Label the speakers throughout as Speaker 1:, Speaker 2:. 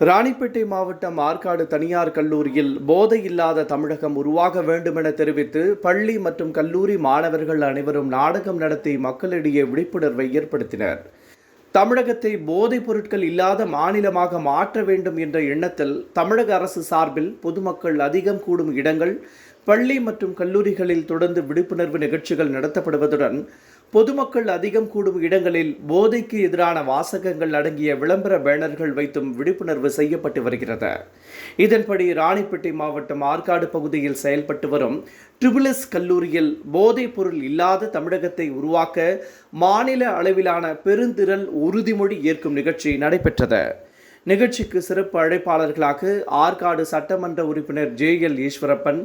Speaker 1: ராணிப்பேட்டை மாவட்டம் ஆற்காடு தனியார் கல்லூரியில் போதை இல்லாத தமிழகம் உருவாக வேண்டுமென தெரிவித்து பள்ளி மற்றும் கல்லூரி மாணவர்கள் அனைவரும் நாடகம் நடத்தி மக்களிடையே விழிப்புணர்வை ஏற்படுத்தினர். தமிழகத்தை போதைப் பொருட்கள் இல்லாத மாநிலமாக மாற்ற வேண்டும் என்ற எண்ணத்தில் தமிழக அரசு சார்பில் பொதுமக்கள் அதிகம் கூடும் இடங்கள் பள்ளி மற்றும் கல்லூரிகளில் தொடர்ந்து விழிப்புணர்வு நிகழ்ச்சிகள் நடத்தப்படுவதுடன் பொதுமக்கள் அதிகம் கூடும் இடங்களில் போதைக்கு எதிரான வாசகங்கள் அடங்கிய விளம்பர பேனர்கள் வைத்தும் விழிப்புணர்வு செய்யப்பட்டு வருகிறது. இதன்படி ராணிப்பேட்டை மாவட்டம் ஆற்காடு பகுதியில் செயல்பட்டு வரும் ட்ரிபிள்எஸ் கல்லூரியில் போதைப் பொருள் இல்லாத தமிழகத்தை உருவாக்க மாநில அளவிலான பெருந்திறன் உறுதிமொழி ஏற்கும் நிகழ்ச்சி நடைபெற்றது. நிகழ்ச்சிக்கு சிறப்பு அழைப்பாளர்களாக ஆற்காடு சட்டமன்ற உறுப்பினர் ஜே எல் ஈஸ்வரப்பன்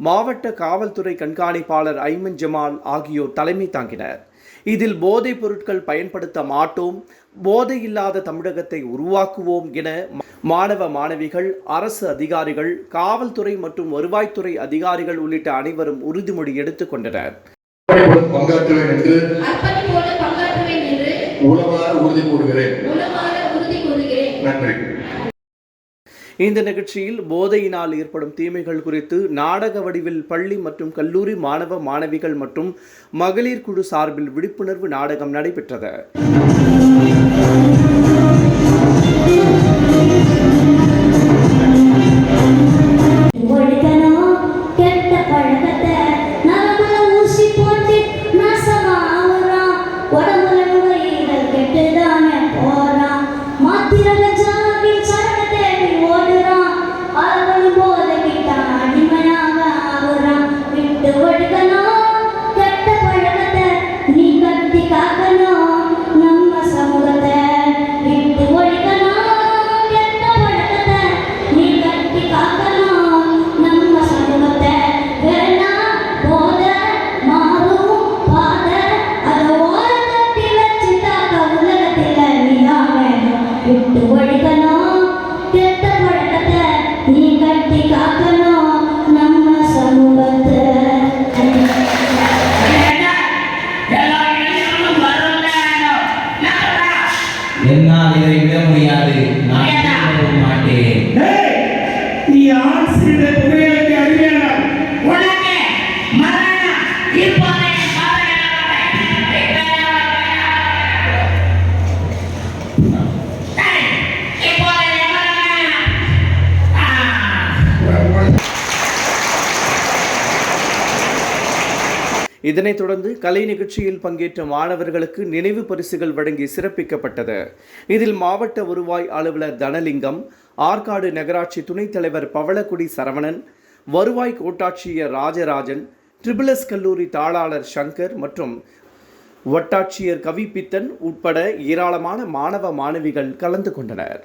Speaker 1: மாவட்ட காவல்துறை கண்காணிப்பாளர் ஐமன் ஜமால் ஆகியோர் தலைமை தாங்கினர். இதில் போதைப் பொருட்கள் பயன்படுத்த மாட்டோம் போதை இல்லாத தமிழகத்தை உருவாக்குவோம் என மாணவ மாணவிகள் அரசு அதிகாரிகள் காவல்துறை மற்றும் வருவாய்த்துறை அதிகாரிகள் உள்ளிட்ட அனைவரும் உறுதிமொழி எடுத்துக் கொண்டனர்.
Speaker 2: பங்காற்றுவேன் என்று
Speaker 3: அர்ப்பணிப்போடு பங்காற்றுவேன் என்று
Speaker 2: உளமாற உறுதி கூறுகிறேன்.
Speaker 3: உளமாற உறுதி கூறுகிறேன்.
Speaker 2: நன்றி.
Speaker 1: இந்த நிகழ்ச்சியில் போதையினால் ஏற்படும் தீமைகள் குறித்து நாடக வடிவில் பள்ளி மற்றும் கல்லூரி மாணவ மாணவிகள் மற்றும் மகளிர் குழு சார்பில் விழிப்புணர்வு நாடகம் நடைபெற்றது.
Speaker 4: என்னால் இதை விட முடியாது. நான் மாட்டேன்.
Speaker 5: நீ சிறித புகையிலைக்கு அடிமையானார்
Speaker 3: உனக்கு மரணம் இப்போதே
Speaker 1: இதனைத் தொடர்ந்து கலை நிகழ்ச்சியில் பங்கேற்ற மாணவர்களுக்கு நினைவு பரிசுகள் வழங்கி சிறப்பிக்கப்பட்டது. இதில் மாவட்ட வருவாய் அலுவலர் தனலிங்கம் ஆற்காடு நகராட்சி துணைத் தலைவர் பவளக்குடி சரவணன் வருவாய் கோட்டாட்சியர் ராஜராஜன் ட்ரிபிளஸ் கல்லூரி தாளாளர் சங்கர் மற்றும் வட்டாட்சியர் கவிபித்தன் உட்பட ஏராளமான மாணவ மாணவிகள் கலந்து கொண்டனர்.